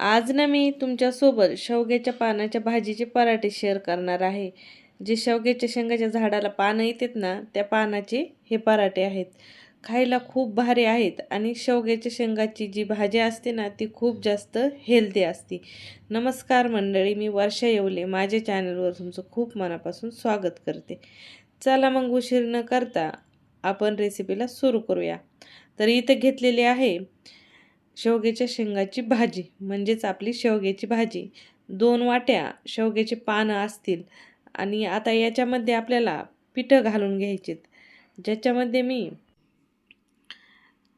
आज ना मी तुमच्यासोबत शेवग्याच्या पानाच्या भाजीचे पराठे शेअर करणार आहे. जे शेवग्याच्या शेंगाच्या झाडाला पानं येतात ना त्या पानाचे हे पराठे आहेत. खायला खूप भारी आहेत आणि शेवग्याच्या शेंगाची जी भाजी असते ना ती खूप जास्त हेल्दी असते. नमस्कार मंडळी मी वर्षा येवले. माझ्या चॅनलवर तुमचं खूप मनापासून स्वागत करते. चला मग उशीर न करता आपण रेसिपीला सुरू करूया. तर इथं घेतलेली आहे शेवग्याच्या शेंगाची भाजी म्हणजेच आपली शेवग्याची भाजी. दोन वाट्या शेवग्याची पानं असतील आणि आता याच्यामध्ये आपल्याला पिठं घालून घ्यायचेत. ज्याच्यामध्ये मी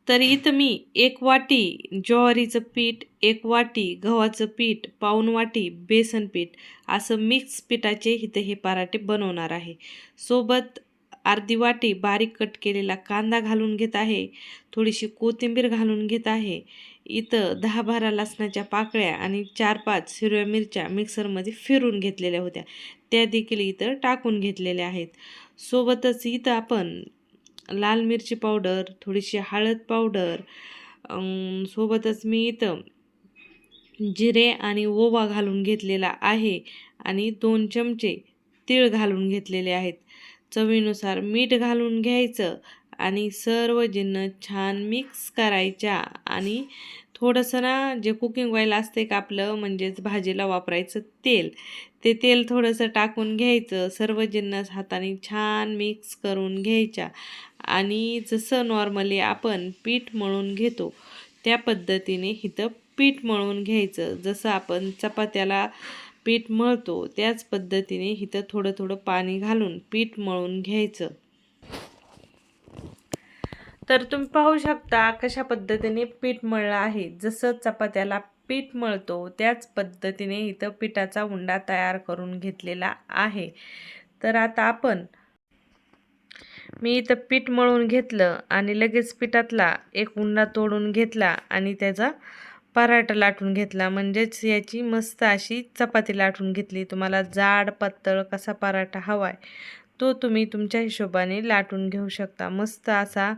तर इथं मी एक वाटी ज्वारीचं पीठ एक वाटी गव्हाचं पीठ पाऊन वाटी बेसन पीठ असं मिक्स पिठाचे इथं हे पराठे बनवणार आहे. सोबत अर्धी वाटी बारीक कट केलेला कांदा घालून घेत आहे. थोडीशी कोथिंबीर घालून घेत आहे. इथं दहा बारा लसणाच्या पाकळ्या आणि चार पाच हिरव्या मिरच्या मिक्सरमध्ये फिरून घेतलेल्या होत्या. त्या देखील इथं टाकून घेतलेल्या आहेत. सोबतच इथं आपण लाल मिरची पावडर थोडीशी हळद पावडर सोबतच मी इथं जिरे आणि ओवा घालून घेतलेला आहे आणि दोन चमचे तीळ घालून घेतलेले आहेत. चवीनुसार मीठ घालून घ्यायचं आणि सर्व जिन्नस छान मिक्स करायच्या आणि थोडंसं ना जे कुकिंग ऑइल असते का आपलं म्हणजेच भाजीला वापरायचं तेल ते तेल थोडंसं टाकून घ्यायचं. सर्व जिन्नस हाताने छान मिक्स करून घ्यायच्या आणि जसं नॉर्मली आपण पीठ मळून घेतो त्या पद्धतीने इथं पीठ मळून घ्यायचं. जसं आपण चपात्याला पीठ मळतो. त्याच पद्धतीने इथं थोडं थोडं पाणी घालून पीठ मळून घ्यायचं. तर तुम्ही पाहू शकता कशा पद्धतीने पीठ मळलं आहे. जसं चपात्याला पीठ मळतो त्याच पद्धतीने इथं पिठाचा उंडा तयार करून घेतलेला आहे. तर आता आपण मी इथं पीठ मळून घेतलं आणि लगेच पिठातला एक उंडा तोडून घेतला आणि त्याचा पराठा लाटून घेतला. म्हणजेच याची मस्त अशी चपाती लाटून घेतली. तुम्हाला जाड पातळ कसा पराठा हवा आहे तो तुम्ही तुमच्या हिशोबाने लाटून घेऊ शकता. मस्त असा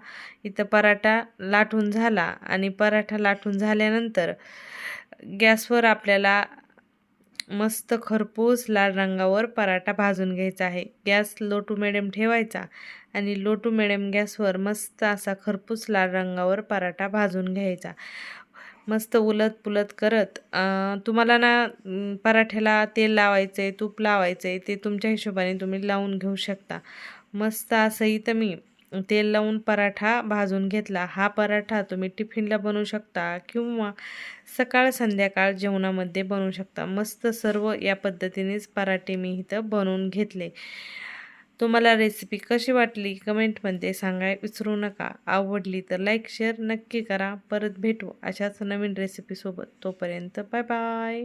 इथं पराठा लाटून झाला आणि पराठा लाटून झाल्यानंतर गॅसवर आपल्याला मस्त खरपूस लाल रंगावर पराठा भाजून घ्यायचा आहे. गॅस लो टू मिडियम ठेवायचा आणि लो टू मिडियम गॅसवर मस्त असा खरपूस लाल रंगावर पराठा भाजून घ्यायचा. मस्त उलत पुलत करत तुम्हाला ना पराठ्याला तेल लावायचं आहे तूप लावायचं आहे ते तुमच्या हिशोबाने तुम्ही लावून घेऊ शकता. मस्त असं इथं मी तेल लावून पराठा भाजून घेतला. हा पराठा तुम्ही टिफिनला बनवू शकता किंवा सकाळ संध्याकाळ जेवणामध्ये बनवू शकता. मस्त सर्व या पद्धतीनेच पराठे मी इथं बनवून घेतले. तुम्हाला रेसिपी कशी वाटली कमेंटमध्ये सांगाय विसरू नका. आवडली तर लाईक शेअर नक्की करा. परत भेटू अशाच नवीन रेसिपीसोबत तोपर्यंत बाय बाय